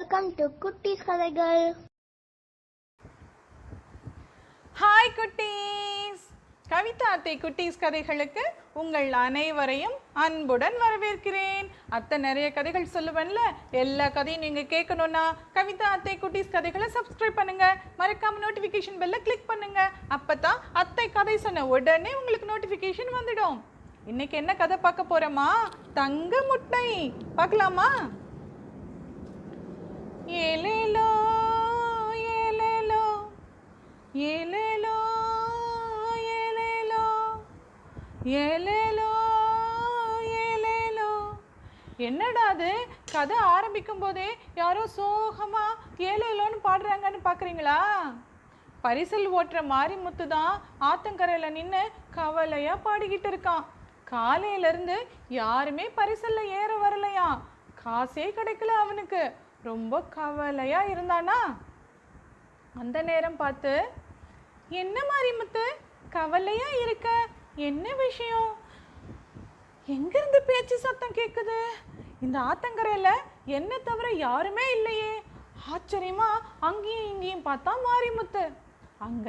Welcome to குட்டீஸ் கதைகள் hi குட்டீஸ் கவிதா அத்தை குட்டீஸ் கதைகளுக்கு உங்கள் அனைவரையும் அன்புடன் வரவேற்கிறேன். அத்தை நிறைய கதைகள் சொல்லுவேன்ல எல்லா கதையும் நீங்கள் கேட்கணும்னா கவிதா அத்தை குட்டீஸ் கதைகளை சப்ஸ்கிரைப் பண்ணுங்க. மறக்காம நோட்டிஃபிகேஷன் பெல்ல கிளிக் பண்ணுங்க. அப்பதான் அத்தை கதை சொன்ன உடனே உங்களுக்கு நோட்டிஃபிகேஷன் வந்துடும். இன்னைக்கு என்ன கதை பார்க்க போறோமா? தங்க முட்டை. பார்க்கலாமா? எலலோ ஏலேலோ எலலோ ஏலேலோ எலலோ ஏலேலோ என்னடா அது? கதை ஆரம்பிக்கும் போதே யாரோ சோகமா ஏலேலோன்னு பாடுறாங்கன்னு பார்க்குறீங்களா பரிசல் ஓட்டுற மாரிமுத்து தான் ஆத்தங்கரையில் நின்று கவலையாக பாடிக்கிட்டு இருக்கான். காலையிலேருந்து யாருமே பரிசலில் ஏற வரலையா காசே கிடைக்கல அவனுக்கு. ரொம்ப கவலையா இருந்தானா? அந்த நேரம் பார்த்து என்ன மாரிமுத்து? கவலையா இருக்க? என்ன விஷயம்? எங்கிருந்து பேச்சு சத்தம் கேட்குது இந்த ஆத்தங்கரையில் என்ன தவிர யாருமே இல்லையே. ஆச்சரியமா அங்கேயும் இங்கேயும் பார்த்தா மாரிமுத்து. அங்க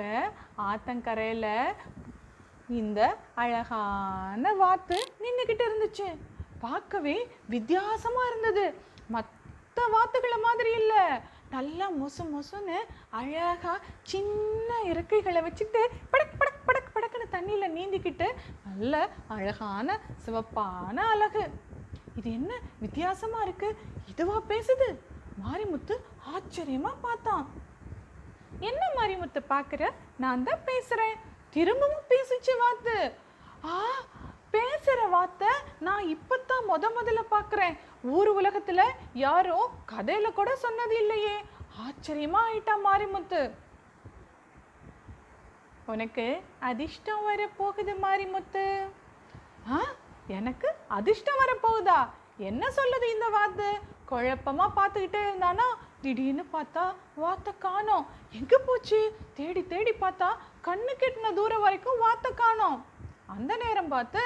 ஆத்தங்கரையில் இந்த அழகான வாத்து நின்றுக்கிட்டு இருந்துச்சு. பார்க்கவே வித்தியாசமா இருந்தது. மற்ற வாத்துகளை மாதிரி இல்லை. நல்லா மொசு மொசுன்னு அழகா சின்ன இறக்கைகளை வச்சுட்டு படக் படக் படக் படக்குன்னு தண்ணியில் நீந்திக்கிட்டு நல்ல அழகான சிவப்பான அழகு. இது என்ன வித்தியாசமா இருக்கு? இதுவா பேசுது? மாரிமுத்து ஆச்சரியமா பார்த்தான். என்ன மாரிமுத்து பார்க்குற? நான் தான் பேசுறேன். திரும்பவும் பேசிச்சு வாத்து. ஆ பேசுற வார்த்தை நான் இப்பதான் முத முதல்ல பார்க்குறேன். ஊர் உலகத்துல யாரும் கதையில கூட சொன்னது இல்லையே. ஆச்சரியமா ஆயிட்டா மாரிமுத்து. உனக்கு அதிர்ஷ்டம் வர போகுது மாரிமுத்து. ஆ எனக்கு அதிர்ஷ்டம் வர போகுதா என்ன சொல்லுது இந்த வாத்து குழப்பமா பார்த்துக்கிட்டே இருந்தானா? திடீர்னு பார்த்தா வாத்தை காணோம். எங்க போச்சு? தேடி தேடி பார்த்தா கண்ணு கெட்டின தூரம் வரைக்கும் வாத்தை காணோம். அந்த நேரம் பார்த்து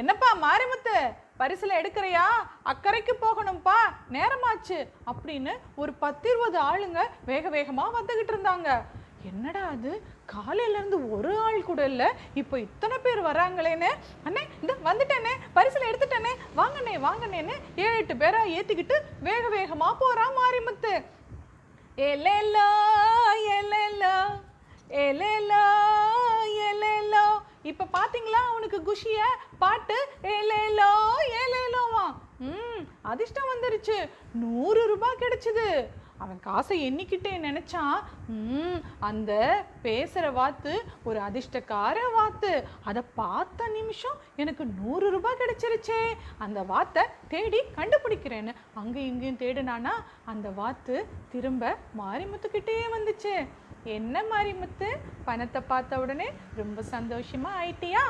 என்னப்பா மாரிமுத்து? பரிசில் எடுக்கிறியா? அக்கறைக்கு போகணும்ப்பா நேரமாச்சு. அப்படின்னு ஒரு பத்து இருபது ஆளுங்க வேக வேகமாக வந்துக்கிட்டு இருந்தாங்க. என்னடா அது? காலையில இருந்து ஒரு ஆள் கூட இல்லை. இப்போ இத்தனை பேர் வராங்களேன்னு. அண்ணே இந்த வந்துட்டேனே. பரிசில் எடுத்துட்டேனே. வாங்கண்ணே வாங்கண்ணேன்னு ஏழு எட்டு பேராக ஏற்றிக்கிட்டு வேக வேகமாக போகிறான் மாரிமுத்து. ஏலேலோ ஏலேலோ ஏலேலோ ஏலேலோ இப்ப பாத்தீங்களா அவனுக்கு குஷிய? பாட்டு ஏலேலோ ஏலேலோவா? ம் அதிர்ஷ்டம் வந்துருச்சு. நூறு ரூபாய் கிடைச்சது. அவன் காசை எண்ணிக்கிட்டே நினைச்சான் ம் அந்த பேசுகிற வாத்து ஒரு அதிர்ஷ்டக்கார வாத்து. அதை பார்த்த நிமிஷம் எனக்கு நூறு ரூபாய் கிடைச்சிருச்சே. அந்த வாத்தை தேடி கண்டுபிடிக்கிறேன்னு அங்கே இங்கேயும் தேடினானா அந்த வாத்து திரும்ப மாரிமுத்துக்கிட்டே வந்துச்சு. என்ன மாரிமுத்து பணத்தை பார்த்த உடனே ரொம்ப சந்தோஷமா ஆயிட்டியா?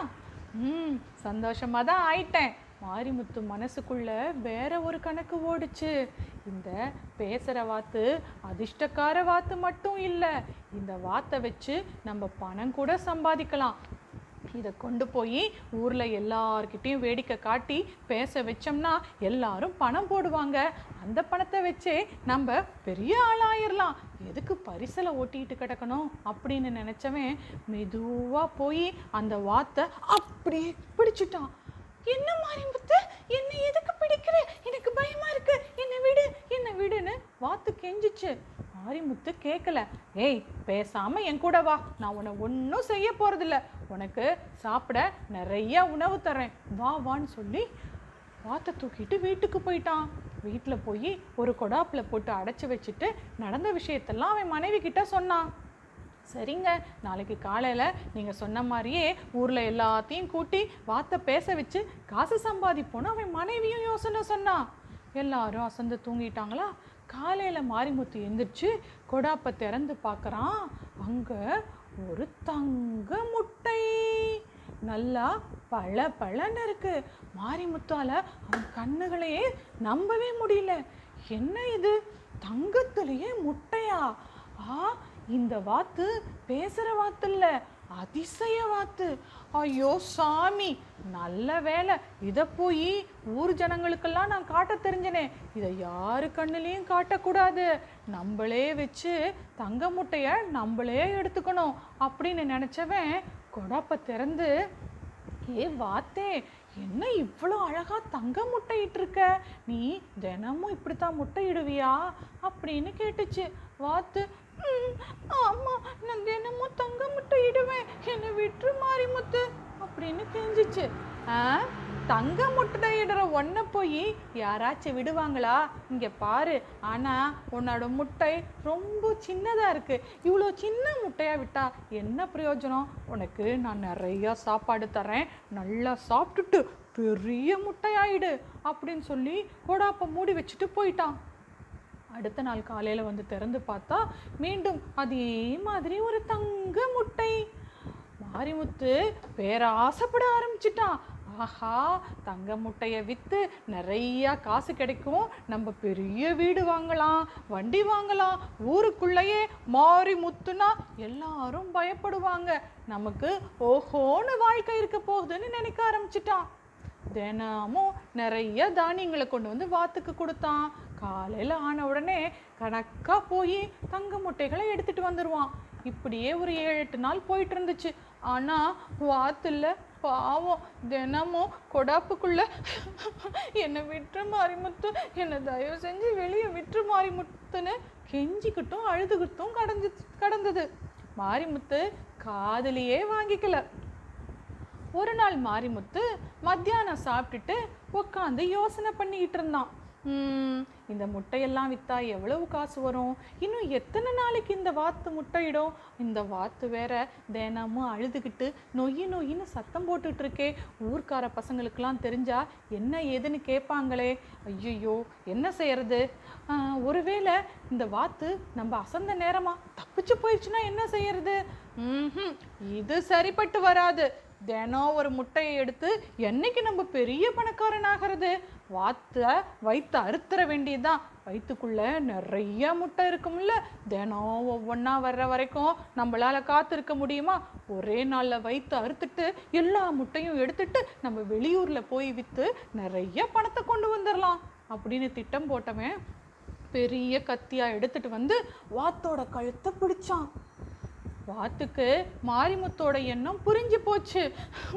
ம் சந்தோஷமா தான் ஆயிட்டேன். மாரிமுத்து மனசுக்குள்ள வேற ஒரு கணக்கு ஓடுச்சு. இந்த பேசுகிற வாத்து அதிர்ஷ்டக்கார வாத்து மட்டும் இல்லை இந்த வாத்தை வச்சு நம்ம பணம் கூட சம்பாதிக்கலாம். இதை கொண்டு போய் ஊரில் எல்லார்கிட்டயும் வேடிக்கை காட்டி பேச வச்சோம்னா எல்லாரும் பணம் போடுவாங்க. அந்த பணத்தை வச்சே நம்ம பெரிய ஆளாயிரலாம். எதுக்கு பரிசலை ஓட்டிகிட்டு கிடக்கணும் அப்படின்னு நினச்சவன் மெதுவாக போய் அந்த வாத்தை அப்படியே பிடிச்சிட்டான். என்ன மாரிமுத்து என்னை எதுக்கு பிடிக்கிற? எனக்கு பயமாக இருக்கு. என்னை விடு என்னை விடுன்னு வாத்து கெஞ்சிச்சு. மாரிமுத்து கேட்கல ஏய் பேசாமல் என் கூட வா. நான் உன்னை ஒன்றும் செய்ய போகிறதில்ல உனக்கு சாப்பிட நிறைய உணவு தரேன் வா வான்னு சொல்லி வாத்தை தூக்கிட்டு வீட்டுக்கு போயிட்டான். வீட்டில் போய் ஒரு கொடாப்பில் போட்டு அடைச்சி வச்சுட்டு நடந்த விஷயத்தெல்லாம் அவன் மனைவி கிட்ட சொன்னான். சரிங்க நாளைக்கு காலையில் நீங்கள் சொன்ன மாதிரியே ஊரில் எல்லாத்தையும் கூட்டி வார்த்தை பேச வச்சு காசு சம்பாதிப்போன்னு அவன் மனைவியும் யோசனை சொன்னான். எல்லாரும் அசந்து தூங்கிட்டாங்களா? காலையில் மாரிமுத்து எந்திரிச்சு கொடாப்பை திறந்து பார்க்குறான். அங்கே ஒரு தங்க முட்டை. நல்லா பள பளன்னு இருக்கு. மாரிமுத்தால அவன் கண்ணுகளையே நம்பவே முடியல. என்ன இது? தங்கத்திலேயே முட்டையா? ஆ இந்த வாத்து பேசுகிற வாத்து இல்லை. அதிசய வாத்து ஐயோ சாமி நல்ல வேலை இதை போய் ஊர் ஜனங்களுக்கெல்லாம் நான் காட்ட தெரிஞ்சனே. இதை யாரு கண்ணுலேயும் காட்டக்கூடாது. நம்மளே வச்சு தங்க முட்டையை நம்மளே எடுத்துக்கணும் அப்படின்னு நினச்சவன் கொடாப்பை திறந்து ஏ வாத்தே என்ன இவ்வளோ அழகாக தங்க முட்டையிட்டு இருக்க நீ தினமும் இப்படித்தான் முட்டையிடுவியா? அப்படின்னு கேட்டுச்சு. வாத்து "ம், ஆமா நான் தினமும் தங்க முட்டையிடுவேன் என்னை விட்டுரு மாரிமுத்து அப்படின்னு கெஞ்சிச்சு. ஆ தங்க முட்டையிடுற ஒன்றை போய் யாராச்சும் விடுவாங்களா? இங்கே பாரு ஆனால் உன்னோட முட்டை ரொம்ப சின்னதாக இருக்கு. இவ்வளோ சின்ன முட்டையாக விட்டா என்ன பிரயோஜனம்? உனக்கு நான் நிறையா சாப்பாடு தரேன். நல்லா சாப்பிட்டுட்டு பெரிய முட்டையாயிடு அப்படின்னு சொல்லி கோடாப்பை மூடி வச்சுட்டு போயிட்டான். அடுத்த நாள் காலையில் வந்து திறந்து பார்த்தா மீண்டும் அதே மாதிரி ஒரு தங்க முட்டை. மாரிமுத்து பேராசைப்பட ஆரம்பிச்சிட்டான் ஆஹா தங்க முட்டையை விற்று நிறையா காசு கிடைக்கும். நம்ம பெரிய வீடு வாங்கலாம் வண்டி வாங்கலாம். ஊருக்குள்ளேயே மாறி முத்துனா எல்லாரும் பயப்படுவாங்க. நமக்கு ஓஹோன்னு வாழ்க்கை இருக்க போகுதுன்னு நினைக்க ஆரம்பிச்சிட்டான் தினமும் நிறைய தானியங்களை கொண்டு வந்து வாத்துக்கு கொடுத்தான். காலையில் ஆன உடனே கணக்காக போய் தங்க முட்டைகளை எடுத்துட்டு வந்துடுவான் இப்படியே ஒரு ஏழு எட்டு நாள் போயிட்டு இருந்துச்சு. ஆனால் வாத்துல பாவம் தினமும் கொடாப்புக்குள்ள என்னை விட்டுரு மாரிமுத்து என்னை தயவு செஞ்சு வெளியே விட்டுரு மாறிமுத்துன்னு கெஞ்சிக்கிட்டும் அழுதுகிட்டும் கடந்து கடந்தது. மாரிமுத்து காதலியே வாங்கிக்கல. ஒரு நாள் மாரிமுத்து மத்தியானம் சாப்பிட்டுட்டு உட்காந்து யோசனை பண்ணிக்கிட்டு இருந்தான். இந்த முட்டையெல்லாம் விற்றா எவ்வளவு காசு வரும்? இன்னும் எத்தனை நாளைக்கு இந்த வாத்து முட்டையிடும்? இந்த வாத்து வேற தினமும் அழுதுகிட்டு நொய் நொய்யின்னு சத்தம் போட்டுட்டு இருக்கே ஊர்க்கார பசங்களுக்கெல்லாம் தெரிஞ்சா என்ன ஏதுன்னு கேட்பாங்களே ஐயோ என்ன செய்யறது? ஒருவேளை இந்த வாத்து நம்ம அசந்த நேரமா தப்பிச்சு போயிடுச்சுன்னா என்ன செய்யறது? ம்ஹும், இது சரிப்பட்டு வராது. தினம் ஒரு முட்டையை எடுத்து என்னைக்கு நம்ம பெரிய பணக்காரன் ஆகிறது வாத்தை வயிற்று அறுத்துற வேண்டியதுதான். வயிற்றுக்குள்ளே நிறைய முட்டை இருக்கும்ல. தினம் ஒவ்வொன்றா வர்ற வரைக்கும் நம்மளால் காத்திருக்க முடியுமா? ஒரே நாளில் வயிற்று அறுத்துட்டு எல்லா முட்டையும் எடுத்துட்டு நம்ம வெளியூரில் போய் விற்று நிறைய பணத்தை கொண்டு வந்துடலாம் அப்படின்னு திட்டம் போட்டவன் பெரிய கத்தியாக எடுத்துட்டு வந்து வாத்தோட கழுத்தை பிடிச்சான். வாத்துக்கு மாரிமுத்தோட எண்ணம் புரிஞ்சு போச்சு.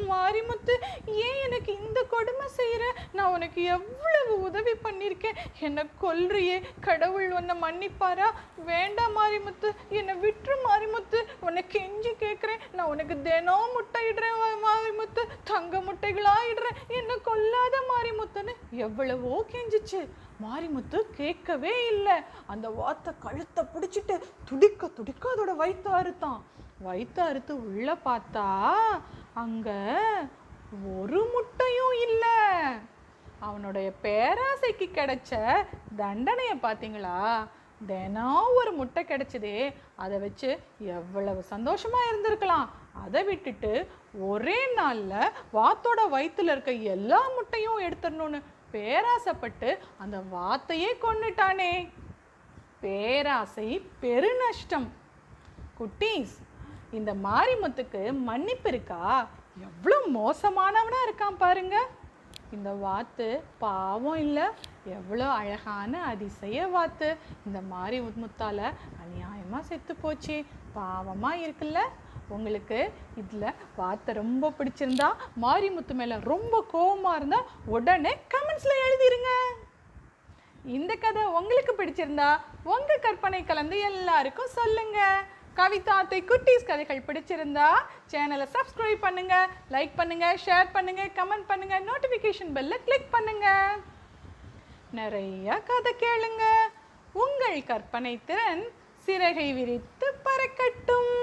மாரிமுத்து ஏன் எனக்கு இந்த கொடுமை செய்கிற நான் உனக்கு எவ்வளவு உதவி பண்ணியிருக்கேன் என்னை கொல்றியே. கடவுள் உன்னை மன்னிப்பாரா? வேண்டாம் மாரிமுத்து. என்னை விட்டுரு மாரிமுத்து. உனக்கு கெஞ்சி கேட்குறேன் நான் உனக்கு தினம் முட்டை இடுறேன் மாரிமுத்து. தங்க முட்டைகளாக இடுறேன் கொல்லாத மாரிமுத்துன்னு எவ்வளவோ கெஞ்சிச்சு. மாரிமுத்து கேட்கவே இல்லை. அந்த வாத்தை கழுத்தை பிடிச்சிட்டு துடிக்க துடிக்க அதோட வயிற்று அறுத்தான். வயிற்று அறுத்து உள்ள பார்த்தா அங்க ஒரு முட்டையும் இல்லை. அவனுடைய பேராசைக்கு கிடைச்ச தண்டனையை பார்த்தீங்களா தினம் ஒரு முட்டை கிடைச்சதே. அதை வச்சு எவ்வளவு சந்தோஷமாக இருந்திருக்கலாம். அதை விட்டுட்டு ஒரே நாள்ல வாத்தோட வயிற்றுல இருக்க எல்லா முட்டையும் எடுத்துடணும்னு பேராசைப்பட்டு அந்த வாத்தையே கொன்னுட்டானே. பேராசை பெருநஷ்டம். குட்டீஸ் இந்த மாரிமுத்துக்கு மன்னிப்பு இருக்கா? எவ்வளோ மோசமானவனாக இருக்கான் பாருங்க. இந்த வாத்து பாவம் இல்லை எவ்வளோ அழகான அதிசய வாத்து. இந்த மாரி முத்தால அநியாயமாக செத்து போச்சு. பாவமாக இருக்குல்ல. உங்களுக்கு இதில் பார்த்த ரொம்ப பிடிச்சிருந்தா மாரிமுத்து மேலே ரொம்ப கோபமாக இருந்தால் உடனே கமெண்ட்ஸில் எழுதிருங்க. இந்த கதை உங்களுக்கு பிடிச்சிருந்தா உங்கள் கற்பனை கலந்து எல்லாருக்கும் சொல்லுங்க. கவிதாத்தை குட்டீஸ் கதைகள் பிடிச்சிருந்தா சேனலை சப்ஸ்கிரைப் பண்ணுங்க லைக் பண்ணுங்க ஷேர் பண்ணுங்க கமெண்ட் பண்ணுங்க நோட்டிஃபிகேஷன் பெல்ல கிளிக் பண்ணுங்க. நிறைய கதை கேளுங்க. உங்கள் கற்பனை திறன் சிறகை விரித்து பறக்கட்டும்.